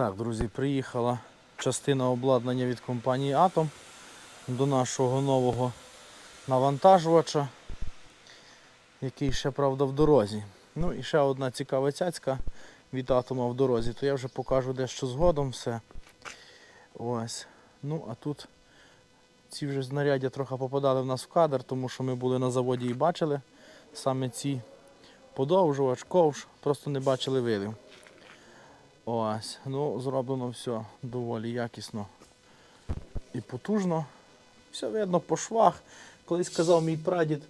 Так, друзі, приїхала частина обладнання від компанії Атом до нашого нового навантажувача, який ще, правда, в дорозі. Ну і ще одна цікава цяцька від Атома в дорозі, то я вже покажу дещо згодом все. Ось. Ну, а тут ці вже знаряддя трохи попадали в нас в кадр, тому що ми були на заводі і бачили саме ці подовжувач, ковш, просто не бачили видів. Ось, ну зроблено все доволі якісно і потужно. Все видно по швах. Колись казав мій прадід,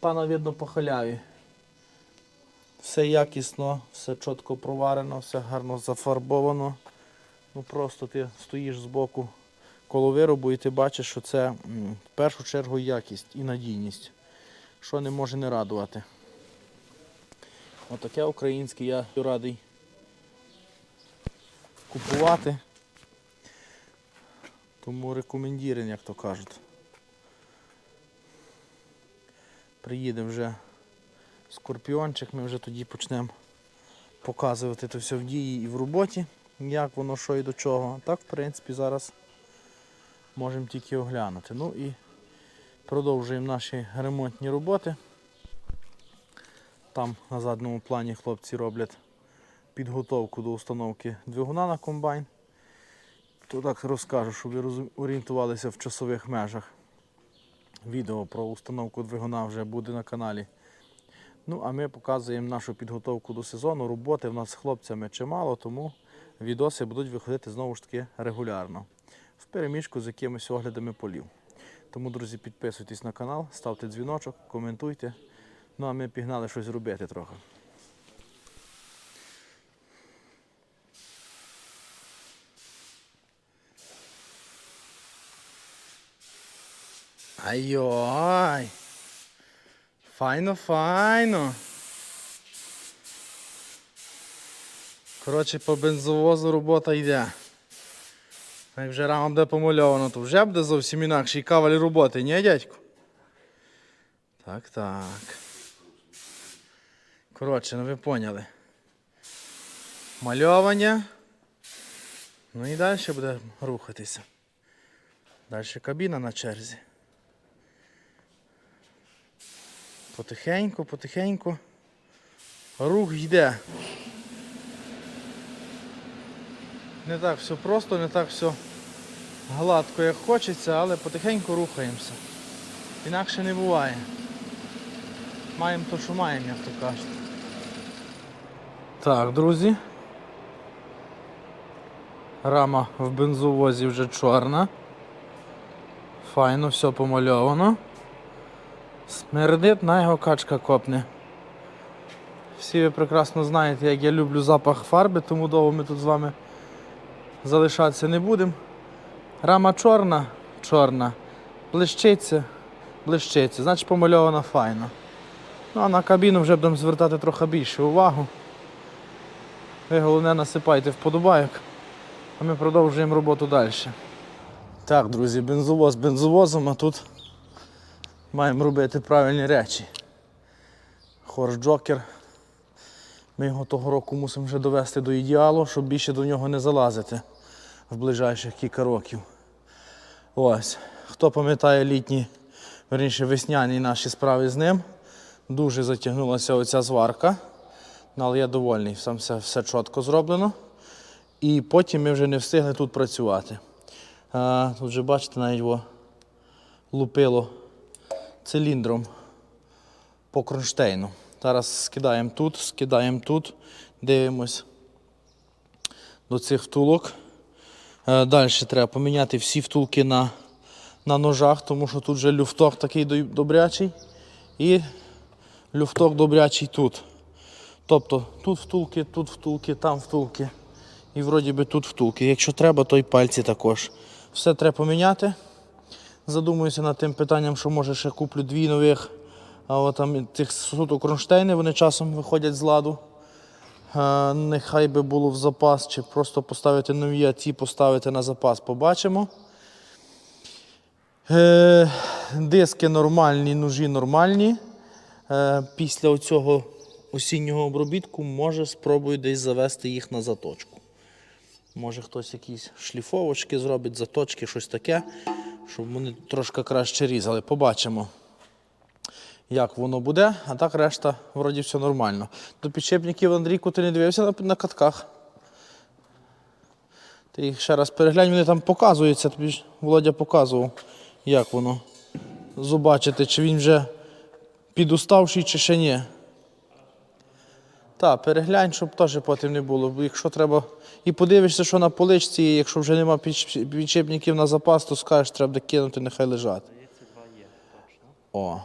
пана видно по халяві. Все якісно, все чітко проварено, все гарно зафарбовано. Ну просто ти стоїш збоку коло виробу і ти бачиш, що це в першу чергу якість і надійність, що не може не радувати. Отаке українське я радий купувати. Тому рекомендірен, як то кажуть. Приїде вже скорпіончик, ми вже тоді почнемо показувати це все в дії і в роботі, як воно, що і до чого. Так, в принципі, зараз можемо тільки оглянути. Ну і продовжуємо наші ремонтні роботи. Там на задньому плані хлопці роблять підготовку до установки двигуна на комбайн. То так розкажу, щоб ви орієнтувалися в часових межах. Відео про установку двигуна вже буде на каналі. Ну, а ми показуємо нашу підготовку до сезону. Роботи в нас з хлопцями чимало, тому відоси будуть виходити знову ж таки регулярно. В переміжку з якимись оглядами полів. Тому, друзі, підписуйтесь на канал, ставте дзвіночок, коментуйте. Ну а ми пігнали щось робити трохи. Ай-ой! Файно, файно. Коротше, по бензовозу робота йде. Як вже рано буде помальовано, то вже буде зовсім інакший каваль роботи, ні, дядьку? Так, так. Коротше, ну ви поняли. Мальовання. Ну і далі буде рухатися. Далі кабіна на черзі. Потихеньку, потихеньку. Рух йде. Не так все просто, не так все гладко, як хочеться, але потихеньку рухаємося. Інакше не буває. Маємо то, що маємо, як то кажуть. Так, друзі. Рама в бензовозі вже чорна. Файно все помальовано. Смердить, на його качка копне. Всі ви прекрасно знаєте, як я люблю запах фарби, тому довго ми тут з вами залишатися не будемо. Рама чорна, чорна, блищиться, блищиться, значить помальована файно. Ну а на кабіну вже будемо звертати трохи більше увагу. Ви головне насипайте вподобайок, а ми продовжуємо роботу далі. Так, друзі, бензовоз бензовозом, а тут маємо робити правильні речі. Хорс Джокер. Ми його того року мусимо вже довести до ідеалу, щоб більше до нього не залазити в ближайших кілька років. Ось. Хто пам'ятає літні, верніше весняні наші справи з ним, дуже затягнулася оця зварка. Ну, Але я довольний, сам все, все чітко зроблено. І потім ми вже не встигли тут працювати. А, тут вже бачите, навіть во, лупило циліндром по кронштейну. Зараз скидаємо тут, скидаємо тут, дивимось до цих втулок. Е, Далі треба поміняти всі втулки на, на ножах, тому що тут вже люфток такий добрячий і люфток добрячий тут. Тобто тут втулки, тут втулки, там втулки. І вроді би тут втулки. Якщо треба, то й пальці також. Все треба поміняти. Задумуюся над тим питанням, що може ще куплю дві нових. А от там тих суто кронштейни, вони часом виходять з ладу. Е, нехай би було в запас, чи просто поставити нові, а ті поставити на запас, побачимо. Е, диски нормальні, ножі нормальні. Е, після цього осіннього обробітку може спробую десь завести їх на заточку. Може хтось якісь шліфовочки зробить, заточки, щось таке, щоб вони трошки краще різали. Побачимо, як воно буде, а так решта вроді все нормально. До підшипників Андрійку ти не дивився на, на катках. Ти їх ще раз переглянь, вони там показуються, тобі ж Володя показував, як воно зубачити, чи він вже підуставший, чи ще ні. Так, переглянь, щоб теж потім не було. Бо якщо треба. І подивишся, що на поличці, і якщо вже нема підшипників на запас, то скажеш, треба кинути, нехай лежать. О.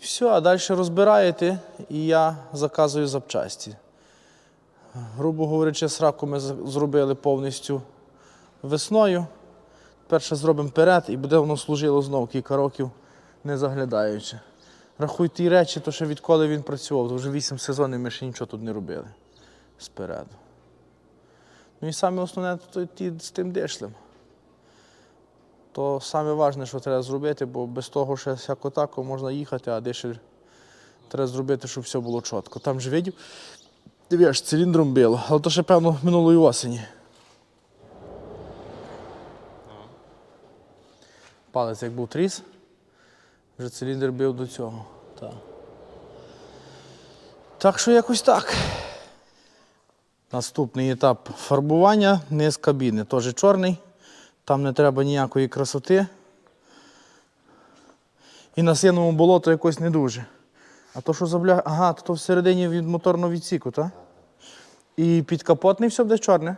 Все, а далі розбираєте, і я заказую запчасті. Грубо говорячи, сраку ми зробили повністю весною. Перше зробимо перед і буде воно служило знов кілька років, не заглядаючи. Рахуй ті речі, то ще відколи він працював, то вже 8 сезонів ми ще нічого тут не робили спереду. Ну і саме основне то ті з тим дишлем. То саме важне, що треба зробити, бо без того ще всяко тако можна їхати, а дишель треба зробити, щоб все було чітко. Там же видів, диви, аж циліндром било, але то ще певно минулої осені. Палець як був тріс, вже циліндр бив до цього. Так. Так що якось так. Наступний етап фарбування низ кабіни. Теж чорний. Там не треба ніякої красоти. І на синому болото якось не дуже. А то, що забля... Ага, то, то всередині від моторного відсіку, так? І підкапотний все буде чорне?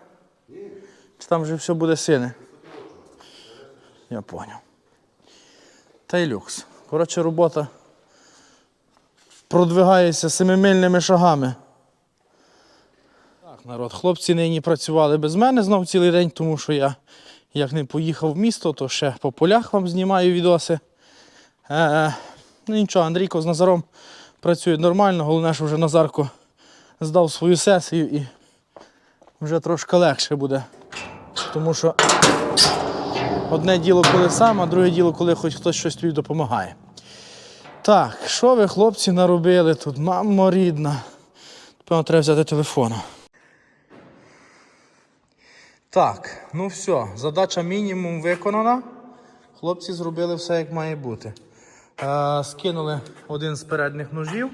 Чи там вже все буде сине? Я поняв. Та й люкс. Коротше, робота продвигається семимильними шагами. Так, народ, хлопці нині працювали без мене знов цілий день, тому що я як не поїхав в місто, то ще по полях вам знімаю відоси. Е, ну нічого, Андрійко з Назаром працює нормально, головне, що вже Назарко здав свою сесію і вже трошки легше буде. Тому що одне діло, коли сам, а друге діло, коли хоч хтось щось тобі допомагає. Так, що ви, хлопці, наробили тут? Мамо рідна. Певно, треба взяти телефон. Так, ну все, задача мінімум виконана. Хлопці зробили все, як має бути. Е, скинули один з передніх ножів.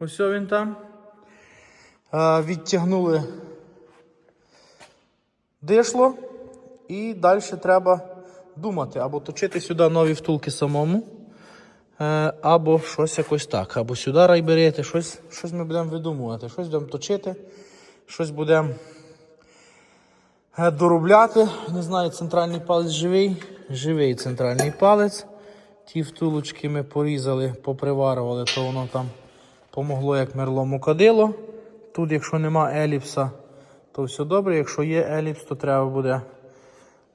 Ось він там. Е, відтягнули дишло. І далі треба думати, або точити сюди нові втулки самому, е, або щось якось так. Або сюди райберити, щось, щось ми будемо видумувати, щось будемо точити, щось будемо е, доробляти. Не знаю, центральний палець живий. Живий центральний палець. Ті втулочки ми порізали, поприварували, то воно там помогло як мерлому кадило. Тут, якщо нема еліпса, то все добре. Якщо є еліпс, то треба буде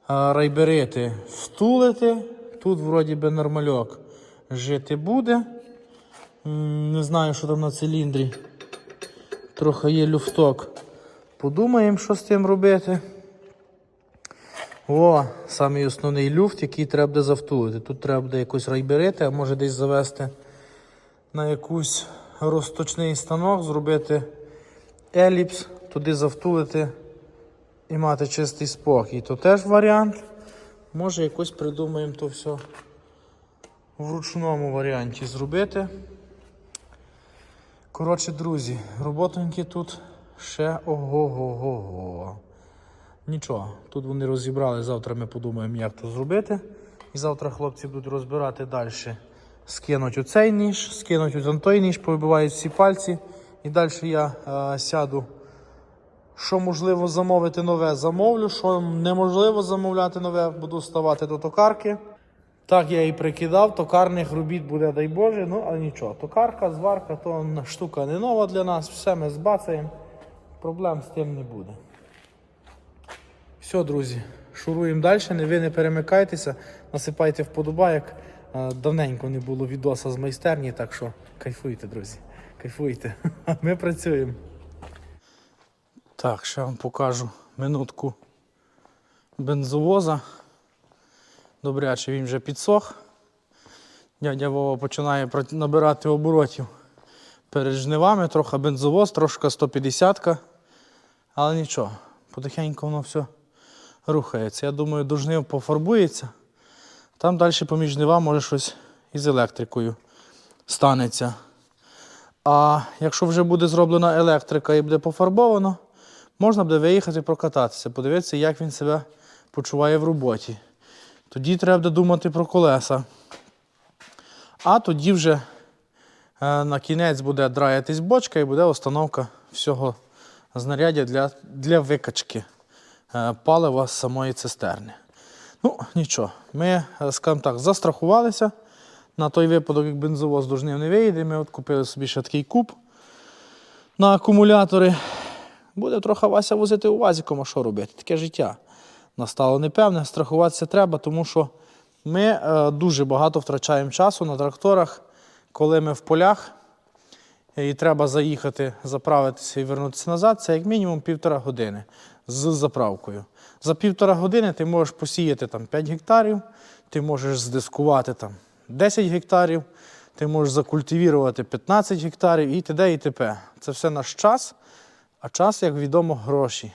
райберити втулити. Тут вроді би нормальок жити буде. Не знаю, що там на циліндрі. Трохи є люфток. Подумаємо, що з тим робити. О, самий основний люфт, який треба буде завтулити. Тут треба буде якось райберити, а може десь завести на якусь розточний станок, зробити еліпс, туди завтулити і мати чистий спокій. То теж варіант. Може якось придумаємо то все в ручному варіанті зробити. Коротше, друзі, роботоньки тут ще ого-го-го. Нічого, тут вони розібрали, завтра ми подумаємо, як то зробити. І завтра хлопці будуть розбирати далі. Скинуть оцей ніж, скинуть той ніж, повибивають всі пальці. І далі я е, сяду. Що можливо замовити нове, замовлю. Що неможливо замовляти нове, буду ставати до токарки. Так я і прикидав, токарних робіт буде, дай Боже, ну але нічого. Токарка, зварка, то штука не нова для нас, все ми збацаємо. Проблем з тим не буде. Все, друзі, шуруємо далі. Ви не перемикайтеся, насипайте вподобайок. Е, Давненько не було відоса з майстерні, так що кайфуйте, друзі. Кайфуйте. Ми працюємо. Так, ще вам покажу минутку бензовоза. Добряче він вже підсох. Дядя Вова починає набирати оборотів перед жнивами, трохи бензовоз, трошки 150-ка. Але нічого, потихеньку воно все рухається. Я думаю, до жнив пофарбується. Там далі поміж жнива може щось із електрикою станеться. А якщо вже буде зроблена електрика і буде пофарбовано, можна буде виїхати прокататися, подивитися, як він себе почуває в роботі. Тоді треба думати про колеса. А тоді вже е, на кінець буде драятись бочка і буде установка всього знаряддя для, для викачки е, палива з самої цистерни. Ну, нічого, ми, е, скажімо так, застрахувалися. На той випадок, як бензовоз до жнив не вийде, ми от купили собі ще такий куб на акумулятори. Буде трохи Вася возити у вазіком, а що робити? Таке життя. Настало непевне, страхуватися треба, тому що ми е, дуже багато втрачаємо часу на тракторах, коли ми в полях і треба заїхати, заправитися і вернутися назад, це як мінімум півтора години з заправкою. За півтора години ти можеш посіяти там 5 гектарів, ти можеш здискувати там 10 гектарів, ти можеш закультивірувати 15 гектарів і т.д. і т.п. Це все наш час, а час, як відомо, гроші.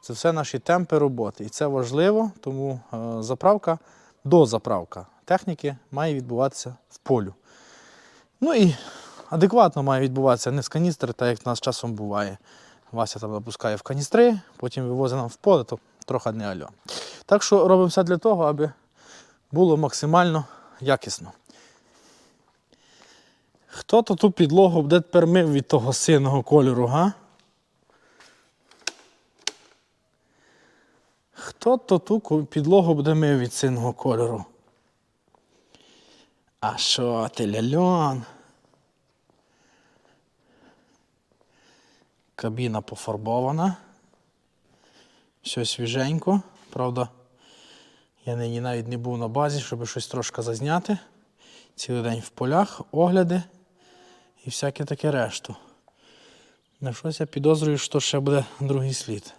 Це все наші темпи роботи. І це важливо, тому е, заправка, дозаправка техніки має відбуватися в полю. Ну і адекватно має відбуватися не з каністри, так як в нас часом буває. Вася там запускає в каністри, потім вивозить нам в поле, то трохи не альо. Так що робимо все для того, аби було максимально якісно. Хто то ту підлогу буде тепер мив від того синього кольору, га? Хто то ту підлогу буде мив від синього кольору? А що ти, ляльон? Кабіна пофарбована. Все свіженько. Правда, я нині навіть не був на базі, щоб щось трошки зазняти. Цілий день в полях, огляди і всяке таке решту. На щось я підозрюю, що ще буде другий слід.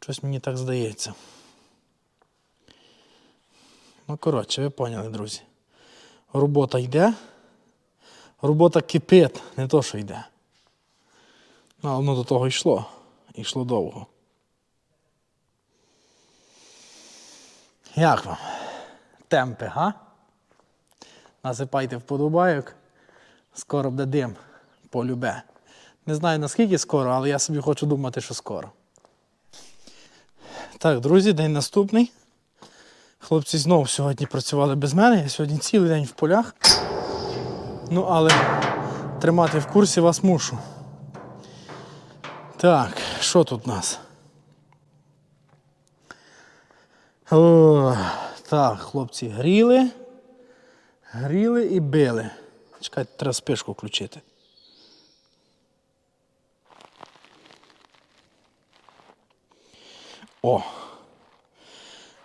Щось мені так здається. Ну, коротше, ви поняли, друзі. Робота йде. Робота кипить, не то, що йде. Ну, воно до того йшло. Йшло довго. Як вам? Темпи, га? Насипайте вподобайок. Скоро буде дим. Полюбе. Не знаю наскільки скоро, але я собі хочу думати, що скоро. Так, друзі, день наступний. Хлопці знову сьогодні працювали без мене. Я сьогодні цілий день в полях. Ну, але тримати в курсі вас мушу. Так, що тут у нас? О, так, хлопці гріли. Гріли і били. Чекайте, треба спишку включити. О.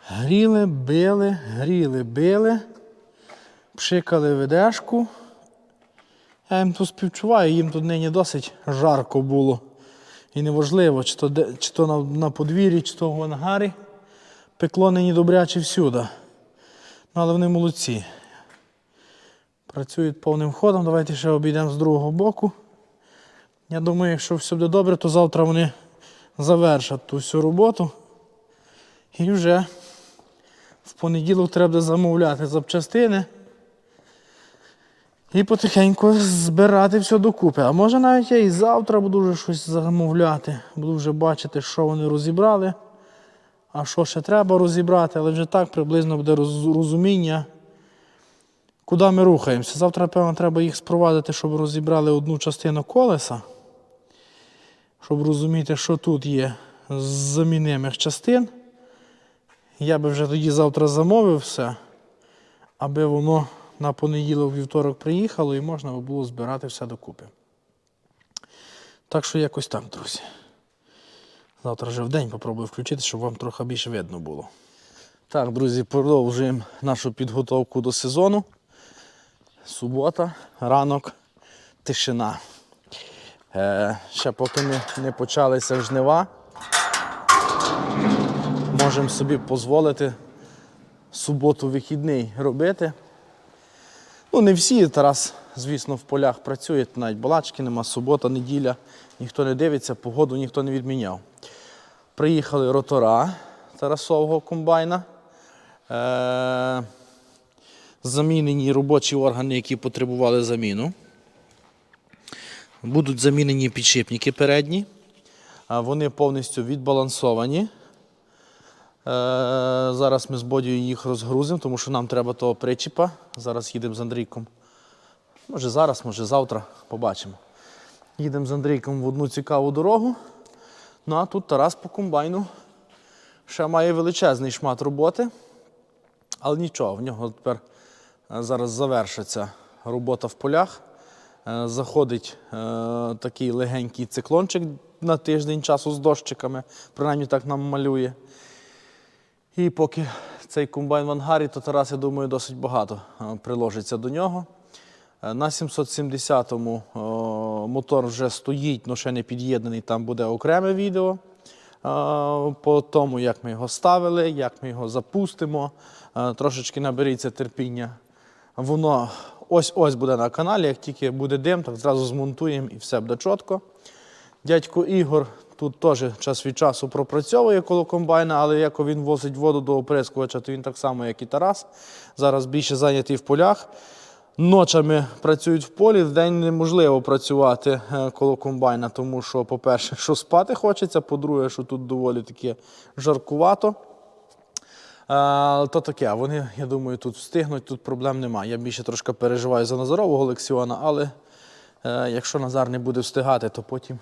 Гріли, били, гріли, били, пшикали ведешку. Я їм тут співчуваю, їм тут нині досить жарко було. І неважливо, чи то, де, чи то на, на подвір'ї, чи то в ангарі. Пекло нині добряче всюди. Ну, але вони молодці. Працюють повним ходом. Давайте ще обійдемо з другого боку. Я думаю, якщо все буде добре, то завтра вони завершать ту всю роботу. І вже в понеділок треба замовляти запчастини. І потихеньку збирати все докупи. А може навіть я і завтра буду вже щось замовляти. Буду вже бачити, що вони розібрали, а що ще треба розібрати, але вже так приблизно буде розуміння, куди ми рухаємося. Завтра, напевно, треба їх спровадити, щоб розібрали одну частину колеса, щоб розуміти, що тут є з замінимих частин. Я би вже тоді завтра замовив все, аби воно на понеділок, вівторок приїхало і можна було збирати все докупи. Так що якось так, друзі. Завтра вже в день попробую включити, щоб вам трохи більше видно було. Так, друзі, продовжуємо нашу підготовку до сезону. Субота, ранок, тишина. Е, ще поки не, не почалися жнива, можемо собі дозволити суботу вихідний робити. Ну, не всі. Тарас, звісно, в полях працює, навіть балачки нема, субота, неділя, ніхто не дивиться, погоду ніхто не відміняв. Приїхали ротора Тарасового комбайна. Е, замінені робочі органи, які потребували заміну. Будуть замінені підшипники передні. Вони повністю відбалансовані. Е, зараз ми з Бодією їх розгрузимо, тому що нам треба того причіпа. Зараз їдемо з Андрійком. Може зараз, може завтра, побачимо. Їдемо з Андрійком в одну цікаву дорогу. Ну а тут Тарас по комбайну ще має величезний шмат роботи. Але нічого, в нього тепер е, зараз завершиться робота в полях. Е, Заходить такий легенький циклончик на тиждень часу з дощиками, принаймні так нам малює. І поки цей комбайн в ангарі, то Тарас, я думаю, досить багато е, приложиться до нього. Е, На 770-му мотор вже стоїть, але ще не під'єднаний, там буде окреме відео е, по тому, як ми його ставили, як ми його запустимо. Е, Трошечки наберіться терпіння. Воно ось-ось буде на каналі. Як тільки буде дим, так зразу змонтуємо і все буде чітко. Дядько Ігор тут теж час від часу пропрацьовує коло комбайна, але як він возить воду до оприскувача, то він так само, як і Тарас. Зараз більше зайнятий в полях. Ночами працюють в полі, вдень неможливо працювати е, коло комбайна, тому що, по-перше, що спати хочеться, по-друге, що тут доволі таке жаркувато. Е, То таке, вони, я думаю, тут встигнуть, тут проблем немає. Я більше трошки переживаю за Назарового Лексіона, але е, якщо Назар не буде встигати, то потім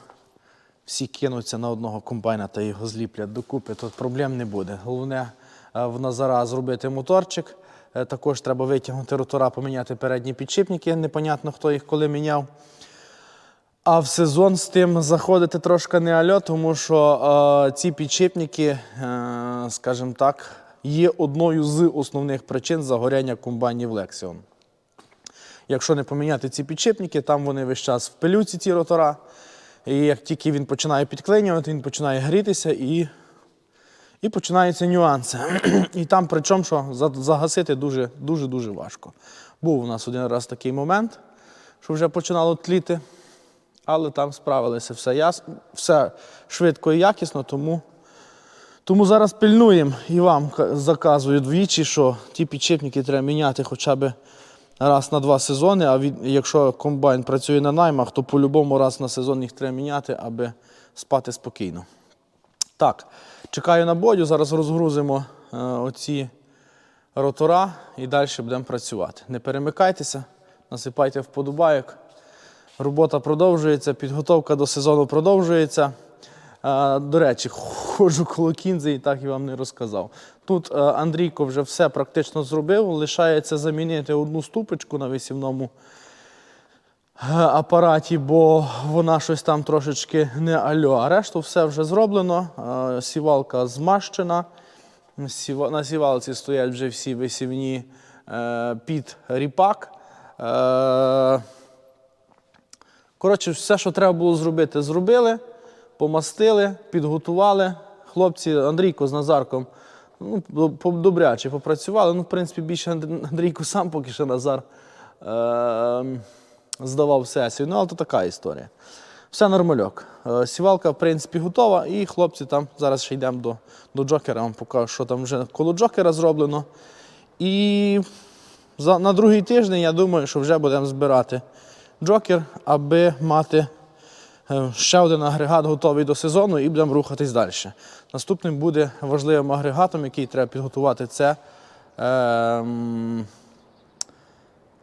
всі кинуться на одного комбайна та його зліплять докупи, то проблем не буде. Головне е, в Назара зробити моторчик. Е, Також треба витягнути ротора, поміняти передні підшипники. Непонятно, хто їх коли міняв. А в сезон з тим заходити трошки не альо, тому що е, ці підшипники, е, скажімо так, є одною з основних причин загоряння комбайнів Lexion. Якщо не поміняти ці підшипники, там вони весь час в пилюці, ці ротора. І як тільки він починає підклинювати, він починає грітися і, і починаються нюанси. і там, причому, що загасити дуже, дуже важко. Був у нас один раз такий момент, що вже починало тліти, але там справилися все, яс... все швидко і якісно, тому, тому зараз пильнуємо і вам ка- заказую двічі, що ті підшипники треба міняти хоча б раз на два сезони, а від, якщо комбайн працює на наймах, то по-любому раз на сезон їх треба міняти, аби спати спокійно. Так, чекаю на бодю, зараз розгрузимо е, оці ротора і далі будемо працювати. Не перемикайтеся, насипайте вподобайок. Робота продовжується, підготовка до сезону продовжується. До речі, ходжу коло кінзи і так і вам не розказав. Тут е, Андрійко вже все практично зробив. Лишається замінити одну ступочку на висівному е, апараті, бо вона щось там трошечки не альо. А решту все вже зроблено. Е, Сівалка змащена. На сівалці стоять вже всі висівні під ріпак. Коротше, все, що треба було зробити, зробили, помастили, підготували. Хлопці Андрійко з Назарком ну, добряче попрацювали. Ну, в принципі, більше Анд- Андрійко сам поки що Назар е- здавав сесію. Ну, але то така історія. Все нормальок. Е, Сівалка, в принципі, готова, і хлопці там зараз ще йдемо до, до Джокера. Вам покажу, що там вже коло Джокера зроблено. І за, на другий тиждень я думаю, що вже будемо збирати джокер, аби мати ще один агрегат готовий до сезону і будемо рухатись далі. Наступним буде важливим агрегатом, який треба підготувати, це ем,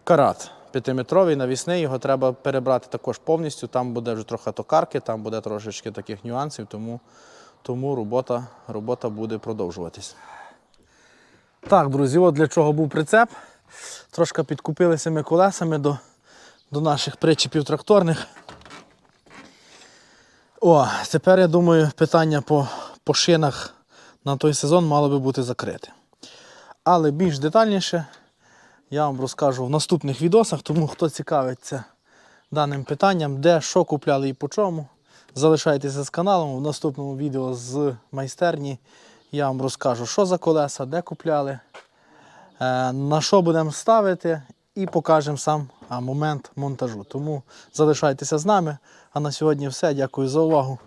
карат. П'ятиметровий навісний, його треба перебрати також повністю. Там буде вже трохи токарки, там буде трошечки таких нюансів, тому, тому робота, робота буде продовжуватись. Так, друзі, от для чого був прицеп. Трошки підкупилися ми колесами до, до наших причепів тракторних. О, тепер я думаю, питання по, по шинах на той сезон мало би бути закрите. Але більш детальніше я вам розкажу в наступних відосах, тому хто цікавиться даним питанням, де, що купляли і по чому. Залишайтеся з каналом. В наступному відео з майстерні я вам розкажу, що за колеса, де купляли, е, на що будемо ставити і покажемо сам момент монтажу. Тому залишайтеся з нами. А на сьогодні все. Дякую за увагу.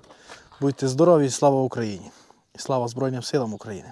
Будьте здорові і слава Україні! І слава Збройним силам України!